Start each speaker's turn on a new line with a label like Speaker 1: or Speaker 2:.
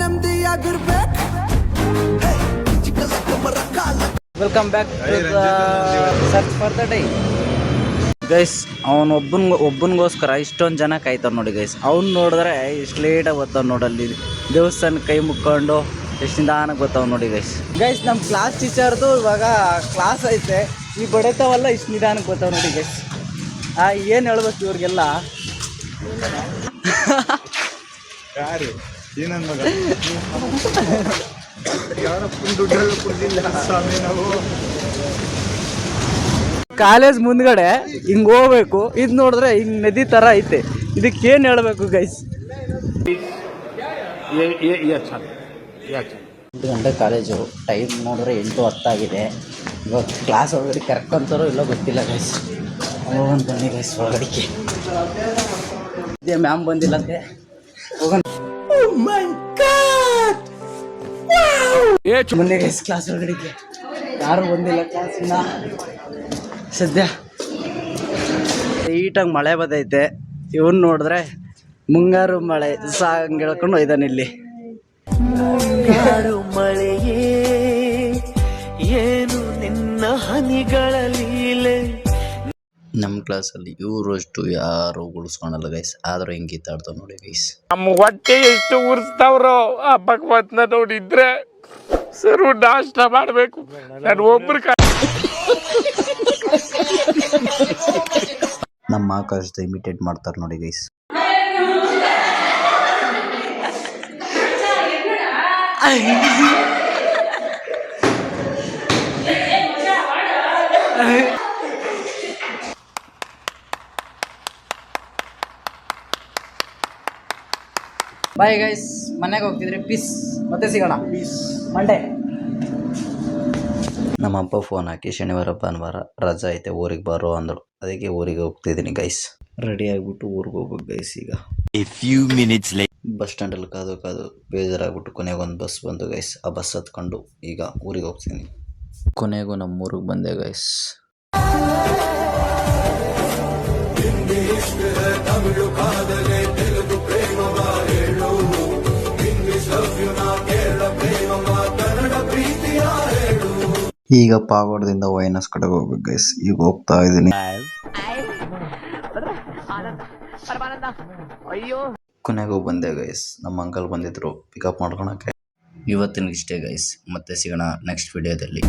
Speaker 1: ನೆಮ್ಮದಿಯಾಗಿರ್ಬೇಕು welcome back search for the day guys ಅವನು ಒಬ್ಬನ್ ಒಬ್ಬನಿಗೋಸ್ಕರ ಇಷ್ಟೊಂದು ಜನ ಕಾಯ್ತಾರೆ ನೋಡಿ ಗೈಸ್ ಅವ್ನು ನೋಡಿದ್ರೆ ಇಷ್ಟು ಲೇಟಾಗಿ ನೋಡಿ ನೋಡಲ್ಲಿ ದೇವಸ್ಥಾನ ಕೈ ಮುಕ್ಕೊಂಡು ಎಷ್ಟು ನಿಧಾನಕ್ಕೆ ಬರ್ತಾವ ನೋಡಿ ಗೈಸ್ ಗೈಸ್ ನಮ್ಮ ಕ್ಲಾಸ್ ಟೀಚರ್ದು ಇವಾಗ ಕ್ಲಾಸ್ ಐತೆ. ಈ ಬಡತಾವಲ್ಲ ಇಷ್ಟು ನಿಧಾನಕ್ಕೆ ಗೊತ್ತಾವ್ ನೋಡಿ ಗೈಸ್ ಆ ಏನು ಹೇಳ್ಬೇಕು ಇವ್ರಿಗೆಲ್ಲ?
Speaker 2: ಯಾರಪ್ಪನ ದುಡ್ಡೆಲ್ಲ ಸ್ವಾಮಿ ನಾವು
Speaker 1: ಕಾಲೇಜ್ ಮುಂದ್ಗಡೆ ಹಿಂಗ್ ಹೋಗ್ಬೇಕು. ಇದು ನೋಡಿದ್ರೆ ಹಿಂಗ್ ನದಿ ತರ ಐತೆ. ಇದಕ್ಕೆ ಏನ್ ಹೇಳ್ಬೇಕು ಗೈಸ್ ಎಂಟು ಗಂಟೆ ಕಾಲೇಜು. ಟೈಮ್ ನೋಡಿದ್ರೆ ಎಂಟು ಹತ್ತಾಗಿದೆ. ಇವಾಗ ಕ್ಲಾಸ್ ಒಳಗಡೆ ಅಂತಾರೋ ಇಲ್ಲೋ ಗೊತ್ತಿಲ್ಲ ಗೈಸ್ ಹೋಗೋಣ ಬನ್ನಿ ಗೈಸ್ ಒಳಗಡಿಕೆ ಮ್ಯಾಮ್ ಮ್ಯಾಮ್ ಬಂದಿಲ್ಲಂತೆ ಹೋಗೋಣ. ಬನ್ನಿ ಮನೆಗೆ ಕ್ಲಾಸ್ ಒಳಗಡಿಕೆ ಯಾರು ಬಂದಿಲ್ಲ ಕ್ಲಾಸಿನ ಸದ್ಯ ನೀಟಾಗಿ ಮಳೆ ಬದೈತೆ ಇವನ್ ನೋಡಿದ್ರೆ ಮುಂಗಾರು ಮಳೆ ಸಾಂಗ್ ಹೇಳ್ಕೊಂಡು ಇದ್ದಾನೆ ಇಲ್ಲಿ.
Speaker 3: ಮುಂಗಾರು ಮಳೆಯೇ ಏನು ನಿನ್ನ ಹನಿಗಳ ಲೀಲೆ?
Speaker 1: ನಮ್ಮ ಕ್ಲಾಸಲ್ಲಿ ಇವರಷ್ಟು ಯಾರು ಉಳಿಸ್ಕೊಳಲ್ಲ ಗೈಸ್ ಆದ್ರೂ ಹಿಂಗೆ ಕಿತ್ತಾಡ್ತಾವ್ ನೋಡಿ ಗೈಸ್
Speaker 4: ನಮ್ಮ ಹೊಟ್ಟೆ ಎಷ್ಟು ಉರಿಸ್ತಾವ್ರೋ ಆ ಭಗವತ್ನ ನೋಡಿದ್ರೆ ಸರ್ ನಾಷ್ಟ ಮಾಡಬೇಕು. ನಾನು ಒಬ್ರು
Speaker 1: ನಮ್ಮ ಆಕಾಶದ ಇಮಿಟೇಟ್ ಮಾಡ್ತಾರೆ ನೋಡಿ ಗೈಸ್ ಬಾಯ್ ಗೈಸ್ ಮನೆಗೆ ಹೋಗ್ತಿದ್ರೆ ಪೀಸ್ ಮತ್ತೆ ಸಿಗೋಣ. ಪೀಸ್ ಮಂಡೆ ನಮ್ಮ ಅಪ್ಪ ಫೋನ್ ಹಾಕಿ ಶನಿವಾರ ಭಾನುವಾರ ರಜಾ ಐತೆ ಊರಿಗೆ ಬರೋ ಅಂದರು ಅದಕ್ಕೆ ಊರಿಗೆ ಹೋಗ್ತಿದ್ದೀನಿ ಗೈಸ್ ರೆಡಿ ಆಗಿಬಿಟ್ಟು ಊರಿಗೆ ಹೋಗ್ಬೇಕು ಗೈಸ್ ಈಗ.
Speaker 5: A few minutes like
Speaker 1: bus ಸ್ಟ್ಯಾಂಡಲ್ಲಿ ಕಾದು ಕಾದು ಬೇಜಾರಾಗ್ಬಿಟ್ಟು ಕೊನೆಗೆ ಒಂದು ಬಸ್ ಬಂದು ಗೈಸ್ ಆ ಬಸ್ ಹತ್ಕೊಂಡು ಈಗ ಊರಿಗೆ ಹೋಗ್ತೀನಿ. ಕೊನೆಗೂ ನಮ್ಮ ಊರಿಗೆ ಬಂದೆ ಗೈಸ್ ಈಗ ಪಾಗೋಡದಿಂದ ವೈನಸ್ ಕಡೆಗೆ ಹೋಗ್ಬೇಕು ಗೈಸ್ ಈಗ ಹೋಗ್ತಾ ಇದ್ದೀನಿ. ಕೊನೆಗೂ ಬಂದೆ ಗೈಸ್ ನಮ್ಮ ಅಂಕಲ್ ಬಂದಿದ್ರು. ಪಿಕಪ್ ಮಾಡ್ಕೊಳಕ್ಕೆ. ಇವತ್ತಿನ ಇಷ್ಟೇ ಗೈಸ್ ಮತ್ತೆ ಸಿಗೋಣ ನೆಕ್ಸ್ಟ್ ವಿಡಿಯೋದಲ್ಲಿ